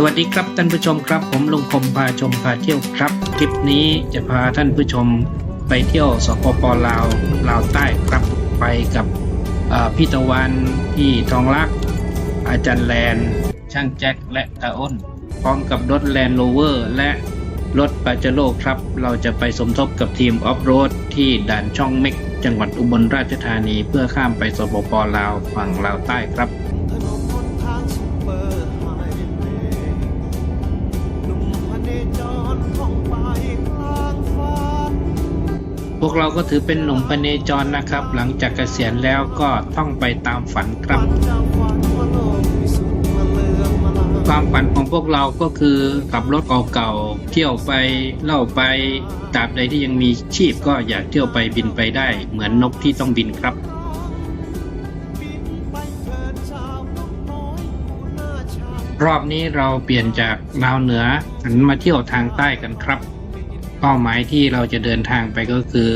สวัสดีครับท่านผู้ชมครับ ผมลุงคมพาชมพาเที่ยวครับ คลิปนี้จะพาท่านผู้ชมไปเที่ยวสปปลาวลาวใต้ครับไปกับพี่ตะวันพี่ทองรัก อาจารย์แลน ช่างแจ็คและตาอ้น พร้อมกับรถแลนด์โรเวอร์และรถปาเจโร่ครับ เราจะไปสมทบกับทีมออฟโรดที่ด่านช่องเม็ก จังหวัดอุบลราชธานี เพื่อข้ามไปสปปลาวฝั่งลาวใต้ครับ พวกเราก็ถือเป็นหนุ่มพเนจรนะครับ หลังจากเกษียณแล้วก็ท่องไปตามฝันครับ ความฝันของพวกเราก็คือขับรถเก่าๆเที่ยวไปเล่าไปตราบใดที่ยังมีชีพก็อยากเที่ยวไปบินไปได้ เหมือนนกที่ต้องบินครับรอบนี้เราเปลี่ยนจากลาวเหนือหันมาเที่ยวทางใต้กันครับ เป้าหมายที่เราจะเดินทางไปก็คือ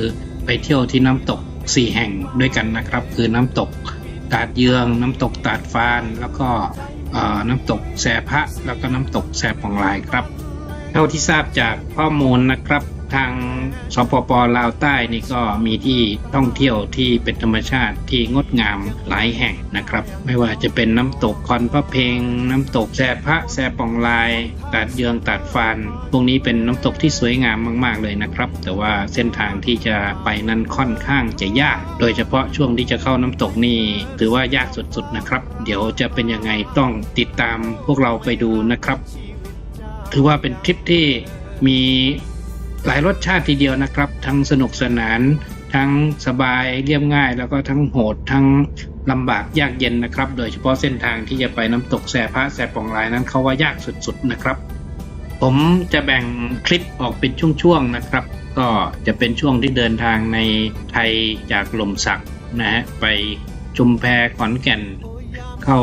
ไปเที่ยวที่น้ำตกสี่แห่งด้วยกันนะครับ คือน้ำตกตาดเยืองน้ำตกตาดฟานแล้วก็น้ำตกแสพะแล้วก็น้ำตกแสปองลายครับ เท่าที่ทราบจากข้อมูลนะครับ ทางสปปลาวใต้นี่ก็มีที่ท่องเที่ยวที่เป็นธรรมชาติที่งดงามหลายแห่งนะครับ ไม่ว่าจะเป็นน้ำตกคอนพระเพงน้ำตกแสพระแสปองลายตาดเยืองตาดฟานพวกนี้เป็นน้ำตกที่สวยงามมาก ๆเลยนะครับ แต่ว่าเส้นทางที่จะไปนั้นค่อนข้างจะยาก โดยเฉพาะช่วงที่จะเข้าน้ำตกนี่ถือว่ายากสุดๆนะครับ เดี๋ยวจะเป็นยังไงต้องติดตามพวกเราไปดูนะครับ ถือว่าเป็นทริปที่มี หลายรสชาติทีเดียวนะครับ ทั้งสนุกสนาน ทั้งสบายเรียบง่าย แล้วก็ทั้งโหดทั้งลำบากยากเย็นนะครับ โดยเฉพาะเส้นทางที่จะไปน้ำตกแสพระแสปองลายนั้นเขาว่ายากสุดๆนะครับ ผมจะแบ่งคลิปออกเป็นช่วงๆนะครับ ก็จะเป็นช่วงที่เดินทางในไทยจากลมสักนะฮะไปชุมแพขอนแก่นเข้า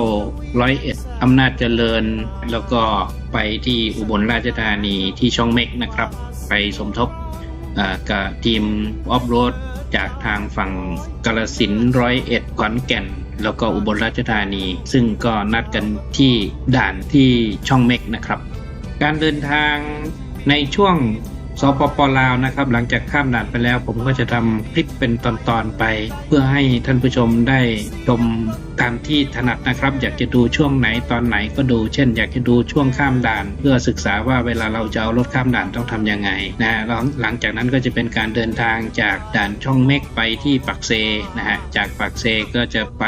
ร้อยเอ็ดอำนาจเจริญ แล้วก็ไปที่อุบลราชธานีที่ช่องเม็กนะครับ ไปสมทบกับทีมออฟโรดจากทางฝั่งกาลสินร้อยเอ็ดขอนแก่น แล้วก็อุบลราชธานี ซึ่งก็นัดกันที่ด่านที่ช่องเม็กนะครับ การเดินทางในช่วง สปปลาวนะครับ หลังจากข้ามด่านไปแล้ว ผมก็จะทำคลิปเป็นตอนๆไป เพื่อให้ท่านผู้ชมได้ชมตามที่ถนัดนะครับ อยากจะดูช่วงไหนตอนไหนก็ดู เช่น อยากจะดูช่วงข้ามด่าน เพื่อศึกษาว่าเวลาเราจะเอารถข้ามด่านต้องทำยังไงนะฮะหลังจากนั้นก็จะเป็นการเดินทางจากด่านช่องเม็กไปที่ปักเซนะฮะจากปักเซก็จะไป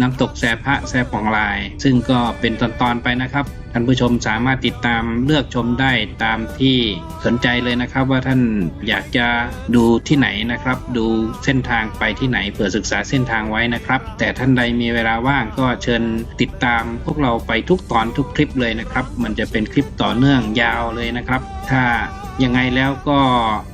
น้ำตกแสพะแสปองลาย ซึ่งก็เป็นตอนๆไปนะครับ ท่านผู้ชมสามารถติดตามเลือกชมได้ตามที่สนใจเลยนะครับ ว่าท่านอยากจะดูที่ไหนนะครับ ดูเส้นทางไปที่ไหนเผื่อศึกษาเส้นทางไว้นะครับ แต่ท่านใดมีเวลาว่างก็เชิญติดตามพวกเราไปทุกตอนทุกคลิปเลยนะครับ มันจะเป็นคลิปต่อเนื่องยาวเลยนะครับ ถ้า ยังไงแล้วก็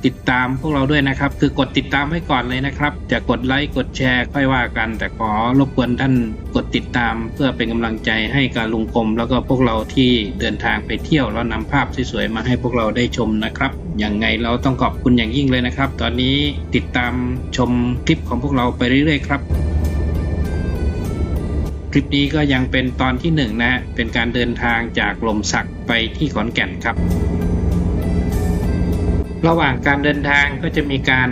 ติดตามพวกเราด้วยนะครับ คือกดติดตามไว้ก่อนเลยนะครับ จะกดไลค์กดแชร์ค่อยว่ากัน แต่ขอรบกวนท่านกดติดตามเพื่อเป็นกำลังใจให้กับลุงคม แล้วก็พวกเราที่เดินทางไปเที่ยวแล้วนำภาพสวยๆมาให้พวกเราได้ชมนะครับยังไงเราต้องขอบคุณอย่างยิ่งเลยนะครับ ตอนนี้ติดตามชมคลิปของพวกเราไปเรื่อยๆครับคลิปนี้ก็ยังเป็นตอนที่หนึ่งนะฮะเป็นการเดินทางจากลมสักไปที่ขอนแก่นครับ ระหว่างการเดินทางก็จะมีการ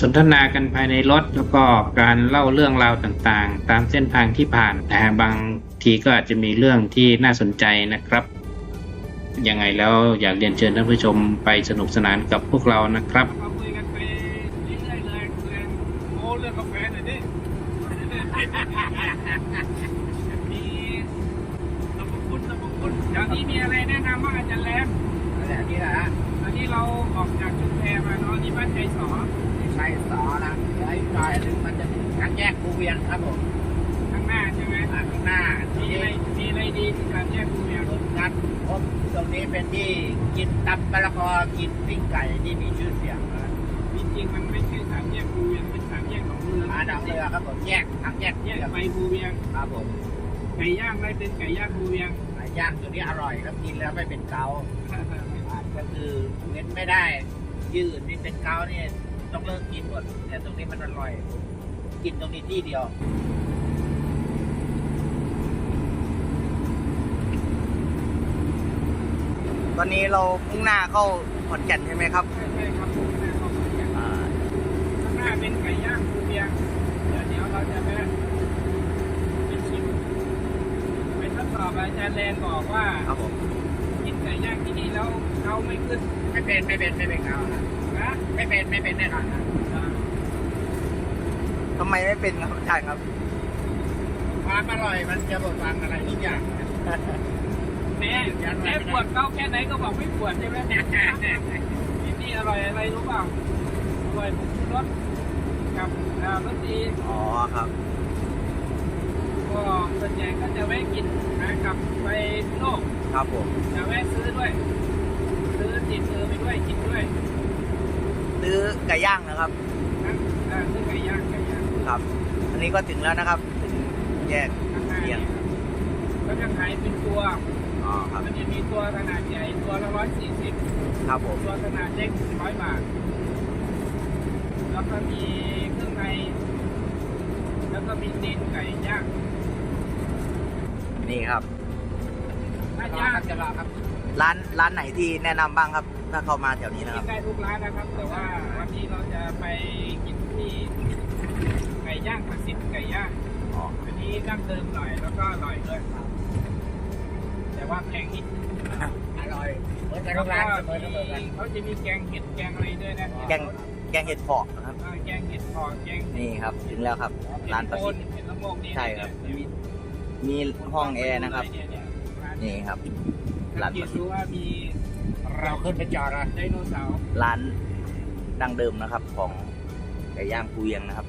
สนทนากันภายในรถ แล้วก็การเล่าเรื่องราวต่างๆ ตามเส้นทางที่ผ่านนะฮะบางทีก็อาจจะมีเรื่องที่น่าสนใจนะครับ ยังไงแล้วอยากเรียนเชิญท่านผู้ชมไปสนุกสนานกับพวกเรานะครับเราคุยกันไปเรื่อยๆเลยคุยกันโอ้เรื่องกาแฟหน่อยดิมีสรรพคุณสรรพคุณเดี๋ยวนี้มีอะไรแนะนำบ้างอาจารย์แรมแต่นี่นะฮะ ตอนนี้เราออกจากชุมแพมาเนาะที่บ้านใจสอใช้สอนะเดี๋ยวอีกหน่อยหนึงมันจะถึงทางแยกภูเวียงครับผมข้างหน้าใช่ไหมอ่าข้างหน้ามีที่อะไรมีอะไรดีที่การแยกภูเวียงรถนัดพบตรงนี้เป็นที่กินตำมะละกอกินปิ้งไก่ที่มีชื่อเสียงนะจริงๆมันไม่ใช่สามแยกภูเวียงเป็นสามแยกของเมืองอาดังเรือครับผมแยกทางแยกแยเรืกอไปภูเวียงครับผมไก่ย่างอะไรเป็นไก่ย่างภูเวียง ไก่ย่างตัวนี้อร่อยครับกินแล้วไม่เป็นเกาอ่าก็ คือเว้นไม่ได้ ยืดนี่เป็นเกาเนี่ยต้องเลิกกินหมดแต่ตรงนี้มันอร่อย กินตรงนี้ที่เดียวอตอนนี้เรามุ่งหน้าเข้าขอนแก่นใช่ไหมครับใช่ใช่ครับผมหน้าเข้าขอนแก่นอ่าข้างหน้าเป็นไก่ย่างภูเบียงเดี๋ยวเดี๋ยวเราจะแวะไปชิมไปทดสอบอาจารย์แลนบอกว่าครับผมกินไก่ย่างที่นี่แล้ว เขาไม่ขึ้นไม่เป็นไม่เป็นไม่เป็นเกานะนะไม่เป็นไม่เป็นแน่นอนนะทำไมไม่เป็นครับอาจารย์ครับความอร่อยมันจะบดบังอะไรทุกอย่างแม่แม่ปวดเขาแค่ไหนก็บอกไม่ปวดใช่ไหมที่นี่อร่อยอะไรรู้เปล่าอร่อยผงชูรสกับอ่ารสดีอ๋อครับก็ส่วนใหญ่ก็จะแวะกินนะกลับไปโลกครับผมจะแวะซื้อด้วยซื้อ ติดมือไปด้วยกินด้วยซื้อไก่ย่างนะครับนะอ่าซื้อไก่ย่างไก่ย่างครับ อันนี้ก็ถึงแล้วนะครับ ถึงแยกข้างหน้าเที่ยเนี่งยก็จะขายเป็นตัว อ๋อครับมันจะมีตัวขนาดใหญ่ตัวละร้อยสี่สิบครับผมตัวขนาดเล็กร้อยบาท แล้วก็มีเครื่องใน แล้วก็มีตีนไก่ย่างนี่ครับ ถ้าจะย่างจะรอครับ ร้านร้านไหนที่แนะนำบ้างครับ ถ้าเข้ามาแถวนี้นะคกิรับนได้ทุกร้านนะครับ แต่ว่าวันนี้เราจะไปกินที่ไก่ย่างประสิทธิ์ไก่ย่างอ๋ออันนี้ดั้งเดิมหน่อยแล้วก็อร่อยด้วยแต่ว่าแพงนิดนึงอร่อยเหมือนกันแล้ทุวกก็ร้านเสมอเสมอกันมีเขาจะมีแกงเห็ดแกงอะไรด้วยนะแกงแกงเห็ดเผาะนะครับ อ่าแกงเห็ดพอแกงนี่ครับ ถึงแล้วครับ ร้านประสิทธิ์ เห็ดละโงกนี่ใช่ครับเนี่ยมีมีห้องแอร์นะครับเนี่ยเนี่ยร้านนี่ครับ ร้านนประสิทรู้ธิ์ว่ามีเราขึ้นไปจอดนะไดโนเสาร์ร้านดังเดิมนะครับ ของไก่ย่างภูเวียงนะครับ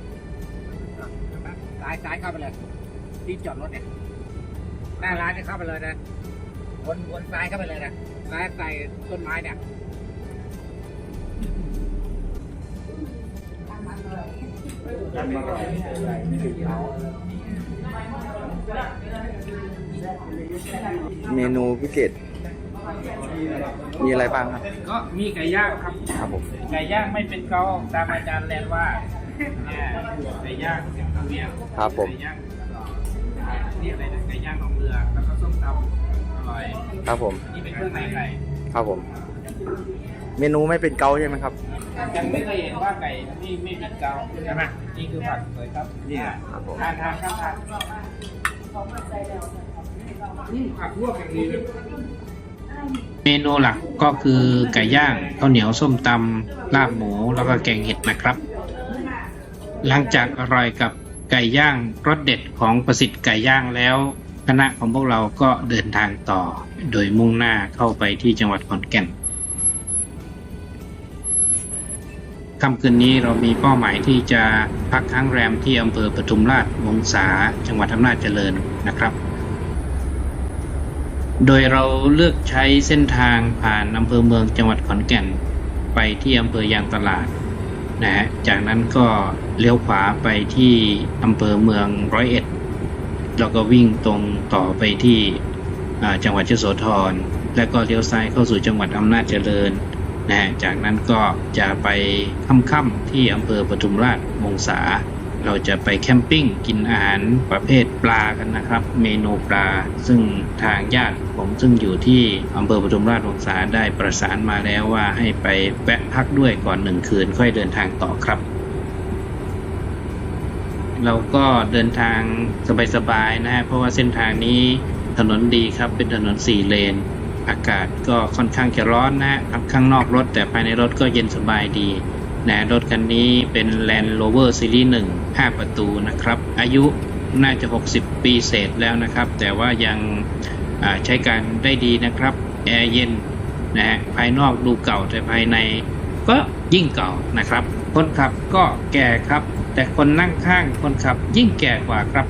ซ้ายซ้ายเข้าไปเลยที่จอดรถเนี่ยหน้าร้านเนี่ยเข้าไปเลยนะวนวนซ้ายเข้าไปเลยนะซ้ายใส่ต้นไม้เนี่ยเมนูพิเศษ มีอะไรบ้างครับ ก็มีไก่ย่างครับ ครับผม ไก่ย่างไม่เป็นเกาตามอาจารย์แลนว่าเนี่ยไก่ย่างเป็นเวียงครับผม ไก่ย่างนี่อะไรนะไก่ย่างของเรือ แล้วก็ส้มตำอร่อย ครับผม นี่เป็นเครื่องในไก่ ครับผม เมนูไม่เป็นเกาใช่ไหมครับ ยังไม่เคยเห็นว่าไก่ที่ไม่เป็นเกาใช่ไหมนี่คือผักเลยครับเนี่ยครับผมทานทานครับทานอืมผักลวกอย่างดีเลย เมนูหลักก็คือไก่ย่างข้าวเหนียวส้มตำลาบหมูแล้วก็แกงเห็ดนะครับ หลังจากอร่อยกับไก่ย่างรสเด็ดของประสิทธิ์ไก่ย่างแล้วคณะของพวกเราก็เดินทางต่อ โดยมุ่งหน้าเข้าไปที่จังหวัดขอนแก่นค่ำคืนนี้เรามีเป้าหมายที่จะพักค้างแรมที่อำเภอปทุมราชวงศาจังหวัดอำนาจเจริญนะครับ โดยเราเลือกใช้เส้นทางผ่านอำเภอเมืองจังหวัดขอนแก่น ไปที่อำเภอยางตลาดนะฮะจากนั้นก็เลี้ยวขวาไปที่อำเภอเมืองร้อยเอ็ดแล้วก็วิ่งตรงต่อไปที่จังหวัดเชียโสธรแล้วก็เลี้ยวซ้ายเข้าสู่จังหวัดอำนาจเจริญนะฮะจากนั้นก็จะไปค่ำๆที่อำเภอปทุมราชวงศา เราจะไปแคมปิ้งกินอาหารประเภทปลากันนะครับ เมนูปลา ซึ่งทางญาติผมซึ่งอยู่ที่อำเภอปทุมราชวงศาได้ประสานมาแล้วว่าให้ไปแวะพักด้วยก่อนหนึ่งคืนค่อยเดินทางต่อครับเราก็เดินทางสบายๆนะฮะเพราะว่าเส้นทางนี้ถนนดีครับเป็นถนนสี่เลน อากาศก็ค่อนข้างจะร้อนนะฮะข้างนอกรถแต่ภายในรถก็เย็นสบายดี นะรถคันนี้เป็น Land Rover Series 1 5 ประตูนะครับ อายุน่าจะ 60 ปีเศษแล้วนะครับ แต่ว่ายังใช้การได้ดีนะครับ แอร์เย็นนะฮะภายนอกดูเก่าแต่ภายในก็ยิ่งเก่านะครับ คนขับก็แก่ครับ แต่คนนั่งข้างคนขับยิ่งแก่กว่าครับ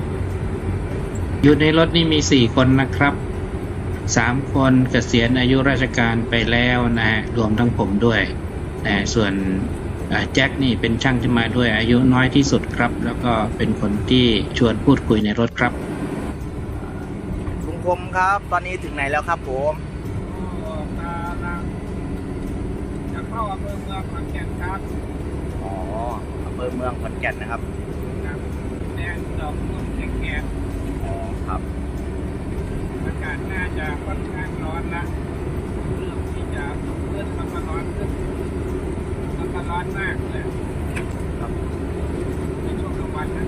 อยู่ในรถนี่มี 4 คนนะครับ 3 คนเกษียณอายุราชการไปแล้วนะฮะรวมทั้งผมด้วยนะส่วน แจ็คนี่เป็นช่างที่มาด้วยอายุน้อยที่สุดครับ แล้วก็เป็นคนที่ชวนพูดคุยในรถครับลุงคมครับ ตอนนี้ถึงไหนแล้วครับผมก็กำลังจะเข้าอำเภอเมืองขอนแก่นครับอ๋ออำเภอเมืองขอนแก่นนะครับครับแดงดอกม่วงแก่แก่อ๋อครับอากาศน่าจะค่อนข้างร้อนละเริ่มจะสูงขึ้นแล้วก็ร้อนขึ้น แล้วก็ร้อนมากเลยครับในช่วงกลางวันนะ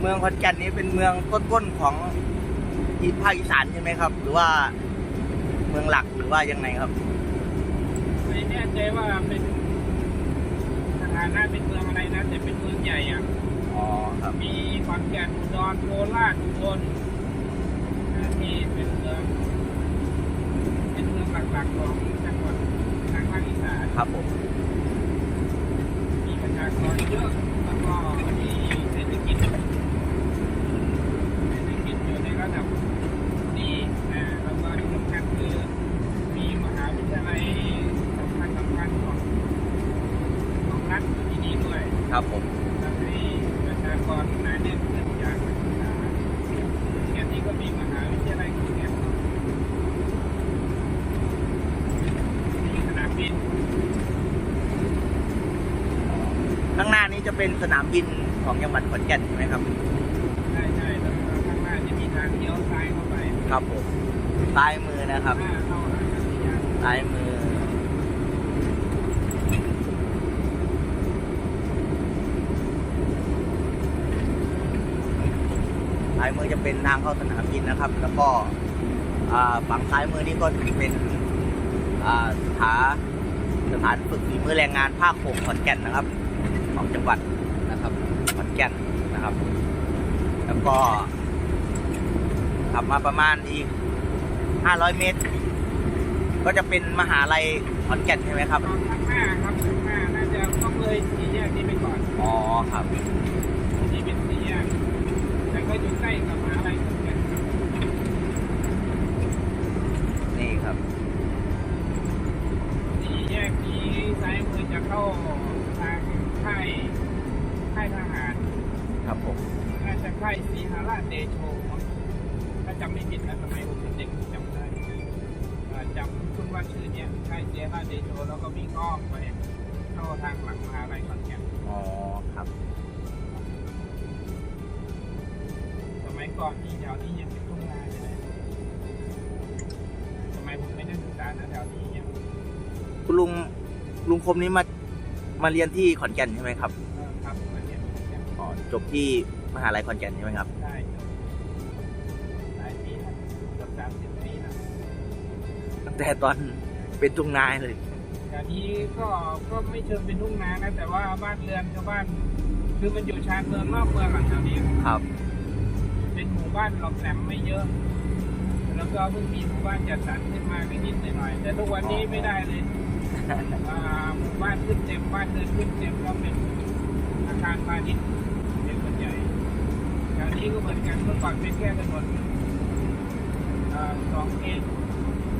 เมืองขอนแก่นนี้เป็นเมืองต้นๆของอีภาคอีสานใช่ไหมครับ หรือว่าเมืองหลักหรือว่ายังไงครับไม่แน่ใจว่าเป็นสถานะเป็นเมืองอะไรนะแต่เป็นเมืองใหญ่อะอ๋อครับมีขอนแก่นอุดรโคราชอุบลนะที่เป็นเมือง เป็นเมือง หลักๆของจังหวัดทางภาคอีสานครับผมมีประชากรเยอะแล้วก็มีเศรษฐกิจเศรษฐกิจอยู่ในระดับดีนะแล้วก็ที่สำคัญคือมีมหาวิทยาลัยสำคัญสำคัญของของรัฐอยู่ที่นี่ด้วยครับผมทำให้ประชากรหนาแน่นขึ้นจากนักศึกษาแค่นี้ก็มีมหาวิทยาลัยขอนแก่นมีสนามบิน ข้างหน้านี้จะ เป็นสนามบินของจังหวัดขอนแก่นใช่ไหมครับ ใช่ใช่แล้วก็ข้างหน้าจะมีทางเลี้ยวซ้ายเข้าไปครับผมซ้ายมือนะครับหน้าเข้าหาอากาศยานซ้ายมือ ซ้ายมือจะเป็นทางเข้าสนามบินนะครับ แล้วก็อ่าฝั่งซ้ายมือนี่ก็เป็นอ่าสถาสถานฝึกฝีมือแรงงานภาคหกขอนแก่นนะครับ ของจังหวัดนะครับขอนแก่นนะครับ แล้วก็ขับมาประมาณอีก500 เมตร ก็จะเป็นมหาลัยขอนแก่นใช่ไหมครับตอนข้างหน้าครับข้างหน้าน่าจะต้องเลยสี่แยกนี้ไปก่อนอ๋อครับนี่เป็นสี่แยกแต่ก็อยู่ใกล้กับมหาลัยขอนแก่นครับนี่ครับสี่แยกนี้ซ้ายมือจะเข้าทางค่ายค่ายทหาร ครับผมน่าจะค่ายสีหาราชเดโชมั้งถ้าจำไม่ผิดนะสมัยผมเป็นเด็กจำได้เอ่อจำคุณว่าชื่อเนี่ยค่ายสีหาราชเดโชแล้วก็วิ่งอ้อมไปเข้าทางหลังมหาลัยขอนแก่นอ๋อครับ สมัยก่อนที่แถวนี้ยังเป็นทุ่งนาอยู่เลยสมัยผมไม่ได้ศึกษานะแถวนี้ยังคุณลุงลุงคมนี้มามาเรียนที่ขอนแก่นใช่ไหมครับ อนแก่นอ๋อจบที่มหาลัยขอนแก่นใช่ไหมครับ ได้ครับหลายปีแล้วเกือบสามสิบปีแล้วตั้งแต่ตอนเป็นทุ่งนาเลยแถวนี้ก็ก็ไม่เชิงเป็นทุ่งนานะแต่ว่าบ้านเรือนชาวบ้าน คือมันอยู่ชานเมืองนอกเมืองหลังแถวนี้ ครับ เป็นหมู่บ้านหลอมแหลมไม่เยอะ แล้วก็เพิ่งมีหมู่บ้านจัดสรรขึ้นมานิดๆหน่อยๆแต่ทุกวันนี้ไม่ได้เลยอ่าหมู่บ้านขึ้นเต็มบ้านเรือนขึ้นเต็มแล้วเป็นอาคารพาณิชย์เป็นส่วนใหญ่ แถวนี้ก็เหมือนกันเมื่อก่อนเป็นแค่ถนนสองเลน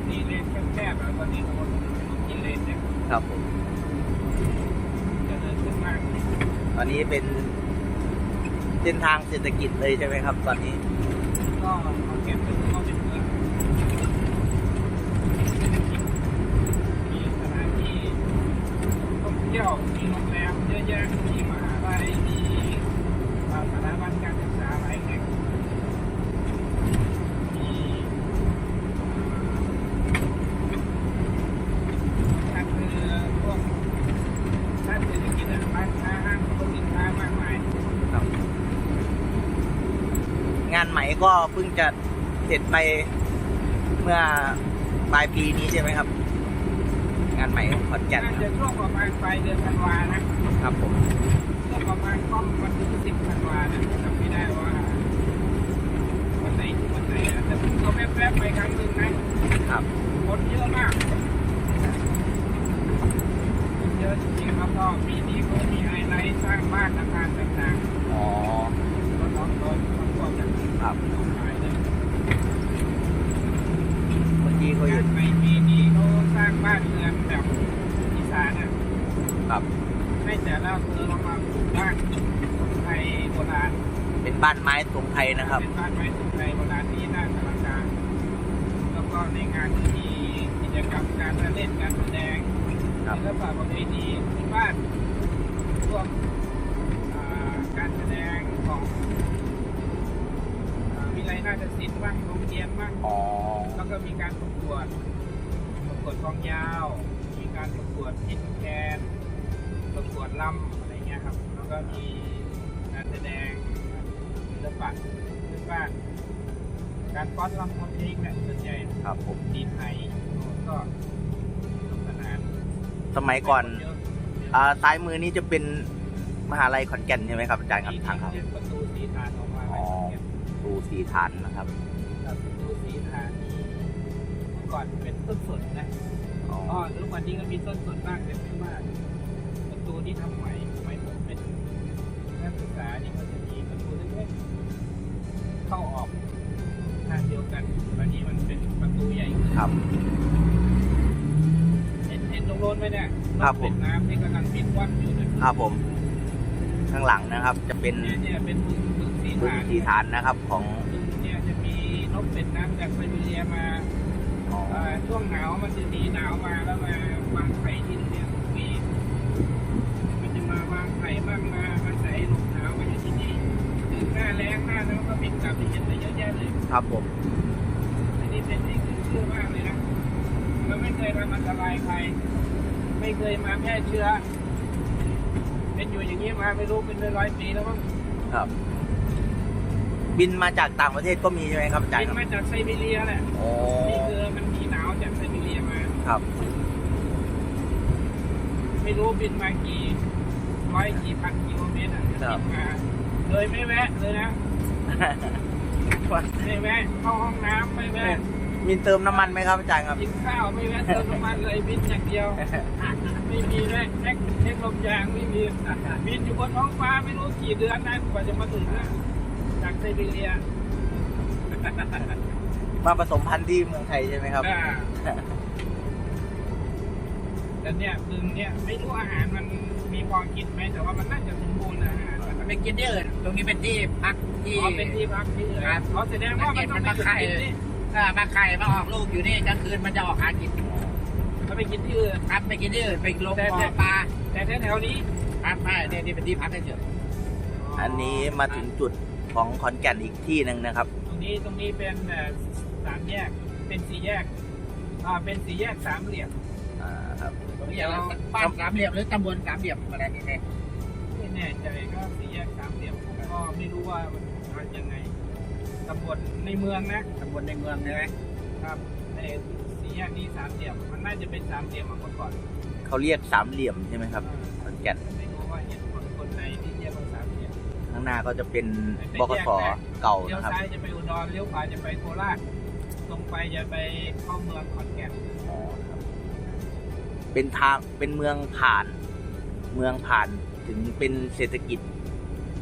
สี่เลนแคบๆแล้วตอนนี้ถนนกี่เลนเนี่ยครับผมจะเดินขึ้นมากตอนนี้เป็นเส้นทางเศรษฐกิจเลยใช่ไหมครับ ตอนนี้ ก็เขาเก็บเป็นเขาเป็นเมืองมีสถานที่ท่องเที่ยวมีโรงแรมเยอะแยะมีมหาลัยมีอ่าสถาบันการศึกษาหลายแห่ง มีนั่นคือพวกด้านเศรษฐกิจอะร้านค้าห้างสรรพสินค้ามากมาย ครับ งานไหมก็เพิ่ง จะเสร็จไปเมื่อปลายปีนี้ใช่ไหมครับ งานไหมของขอนแก่นน่าคจะรับช่วงประมาณปลายเดือนธันวานะครับผมช่วงประมาณค่ำวันที่สิบธันวาเนี่ยจำไม่ได้ว่าวันไหนถึงวันไหนนะแต่ผมก็แวบๆไปครั้งหนึ่งนะครับคนเยอะมากคนเยอะจริงๆแล้วก็ปีนี้เขามีไฮไลท์สร้างบ้านอาคารต่างๆอ๋อก็น้องโดนทั้งหมดจากครับ น้องหายเลยเมื่อกี้เขาอยู่งานใหม่ปีนี้เขาสร้างบ้านเรือนแบบอีสานอะครับ ให้แต่ละอำเภอลงมาปลูกบ้านไทยโบราณเป็นบ้านไม้ทรงไทยนะครับ เป็นบ้านไม้สุไทยโบราณที่น่าอลังการแล้วก็ในงานที่มีกิจกรรมการเล่นการแสดงครับศิลปะประเพณีที่บ้านพวกอ่าการแสดงของอ่าวิไล นาฏศิลป์บ้างโรงเรียนบ้างอ๋อแล้วก็มีการประกวดประกวดกลองยาว มีการประกวดพินแคนประกวดลำอะไรเงี้ยครับ แล้วก็มีการแสดงศิลปะพื้นบ้านการฟ้อนรำทำเพลงเนี่ยส่วนใหญ่ครับผมดีไทยก็สนุกสนานสมัยก่อนเยะอ่าซ้ายมือนี้จะเป็นมหาลัยขอนแก่นใช่ไหมครับอาจารย์ครับทางเขาเรียกประตูสีฐานออก มาอ๋อดูสีฐานนะครับครับประตูสีฐานนี่เมื่อก่อนเป็นต้นสนนะอ๋ออ๋อทุกวันนี้ก็มีต้นสนบ้างแต่ไม่มากประตูที่ทำใหม่สมัยผมเป็นนักศึกษานี่ก็จะมีประตูเล็กๆเข้าออกทางเดียวกันวันนี้มันเป็นประตูใหญ่ขึ้นครับเห็นเห็นตรงโน้นไหมเนี่ยครับผมเป็นน้ำที่กำลังบินว่อนอยู่เนี่ยครับผม ข้างหลังนะครับ จะเป็นเนี่ยเนี่ยเป็นบึงบึงสี พื้นฐานที่ฐานนะครับของบึงเนี่ยจะมีนกเป็ดน้ำจากไซบีเรียมาอ๋อเอ่อช่วงหนาวมันจะหนีหนาวมาแล้วมาวางไข่ที่ตรงเนี้ยทุกปีมันจะมาวางไข่บ้างมาอาศัยหลบหนาวมาอยู่ที่นี่ถึงหน้าแล้งหน้าแล้วก็บินกลับไปเห็นไปเยอะแยะเลยครับผมอันนี้เป็นที่ขึ้นชื่อมากเลยนะเราไม่เคยทำอันตรายใครไม่เคยมาแพร่เชื้อเป็นอยู่อย่างนี้มาไม่รู้เป็นร้อยๆปีแล้วมั้งครับ บินมาจากต่างประเทศก็มีใช่ไหมครับอาจารบิย์นครับมาจากไซบีเรียแหละโอ้นี่คือมันมีหนาวจากไซบีเรียมา ครับ ไม่รู้บินมากี่ร้อยกี่พันกิโลเมตรอะบินมา เลยไม่แวะเลยนะ ไม่แวะเข้าห้องน้ำไม่แวะมีเติมน้ำมันไหมครับอาจารย์ครับ กินข้าวไม่แวะเติมน้ำมันเลยบินอย่างเดียว ไม่มีแวะแท็กเทคลมยางไม่มีบินอยู่บนท้องฟ้าไม่รู้กี่เดือนนะกว่าจะมาถึงนะจากไซบีเรียมาผสมพันธุ์ที่เมืองไทยใช่ไหมครับอ่าแต่เนี่ยบึงเนี่ยไม่รู้อาหารมันมีพอกินไหมแต่ว่ามันน่าจะสมบูรณ์นะอาหารมันไปกินที่อื่น ตรงนี้เป็นที่พักที่ อ๋อเป็นที่พักที่อื่นครับ อ๋อแสดงว่ามันต้องไปมันมาไข่กินที่เออมาไข่มาออกลูกอยู่นี่กลางคืนมันจะออกหากินเขาไปกินที่อื่น ครับไปกินที่อื่นไปลงแต่บ่แต่อปลาแต่แถวๆนี้ครับไม่เนี่ยนี่เป็นที่พักเฉยอันนี้มาถึงจุด ของขอนแก่นอีกที่หนึ่งนะครับ ตรงนี้ตรงนี้เป็นเอ่อสามแยกเป็นสี่แยกอ่าเป็นสี่แยกสามเหลี่ยมอ่าครับๆผมอยากบ้านสามเหลี่ยมหรือตำบลสามเหลี่ยมอะไรนี่เนี่ยไม่แน่ใจก็สี่แยกสามเหลี่ยมผมก็ไม่รู้ว่ามันมายังไงตำบลในเมืองนะตำบลในเมืองใช่ไหมครับในสี่แยกนี้สามเหลี่ยมมันน่าจะเป็นสามเหลี่ยมมาก่อนเขาเรียกสามเหลี่ยมใช่ไหมครับขอนแก่นไม่รู้ว่าเห็นคนคนไหน ข้างหน้าก็จะเป็นบกสเก่าเลี้ยวนะครับ ซ้ายจะไปอุดรเลี้ยวขวาจะไปโคราชตรงไปจะไปเข้าเมืองขอนแก่นอ๋อครับเป็นทางเป็นเมืองผ่าน เมืองผ่านถึงเป็นเศรษฐกิจ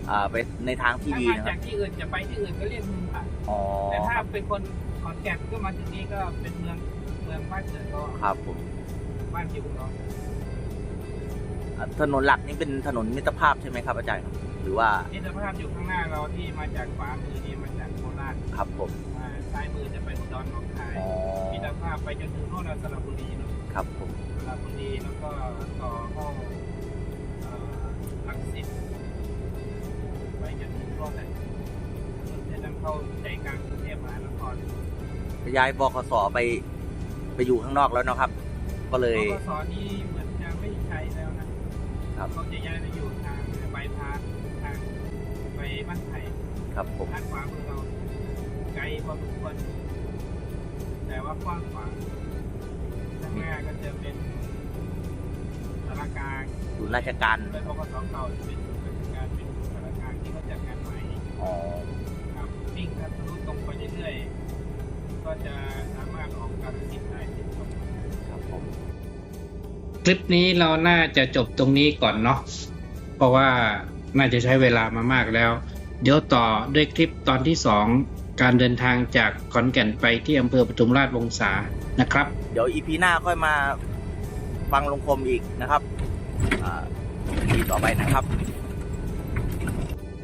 อ่าไปในทางที่ถ้าดีมานะคจารับกที่อื่นจะไปที่อื่นก็เรียกเมืองผ่านอ๋อแต่ถ้าเป็นคนขอนแก่นก็มาถึงนี้ก็เป็นเมืองเมืองบ้านเกิดก็ครับผมบ้านอยู่เราอ่าถนนหลักนี่เป็นถนนมิตรภาพใช่ไหมครับอาจารย์ครับ หรือว่ามิตรภาพอยู่ข้างหน้าเราที่มาจากขวามือนี่มาจากโคราชครับผมอ่าซ้ายมือจะไปอุดรหนองคายอ๋อมิตรภาพไปจนถึงโน่นนะสระบุรีเนอะครับผมสระบุรีแล้วก็ต่อเข้าเอ่อลังสิตไปจนถึงโน่นเลยจะนำเข้าใจกลางกรุงเทพมหานครย้ายบขสไปไปอยู่ข้างนอกแล้วเนาะครับ ก็เลยกสนี่เหมือนจะไม่ใช้แล้วนะครับ เขาจะย้ายไป ครับผมด้านขวามือเราไกลพอสมควรแต่ว่ากว้างขวางข้างหน้าก็จะเป็นสารกลางศูนย์ราชการเป็นพกสเก่าจะเป็นศูนย์ราชการเป็นสารกลางที่เขาจัดงานใหม่อ๋อครับวิ่งถ้าทะลุตรงไปเรื่อยๆก็จะสามารถออกการสิทธิ์ได้สิทธิ์ตรงครับผมคลิปนี้เราน่าจะจบตรงนี้ก่อนเนาะเพราะว่าน่าจะใช้เวลามามากแล้ว เดี๋ยวต่อด้วยคลิปตอนที่สองการเดินทางจากขอนแก่นไปที่อำเภอปทุมราชวงศานะครับ เดี๋ยวอีพีหน้าค่อยมาฟังลงคมอีกนะครับอีพีต่อไปนะครับ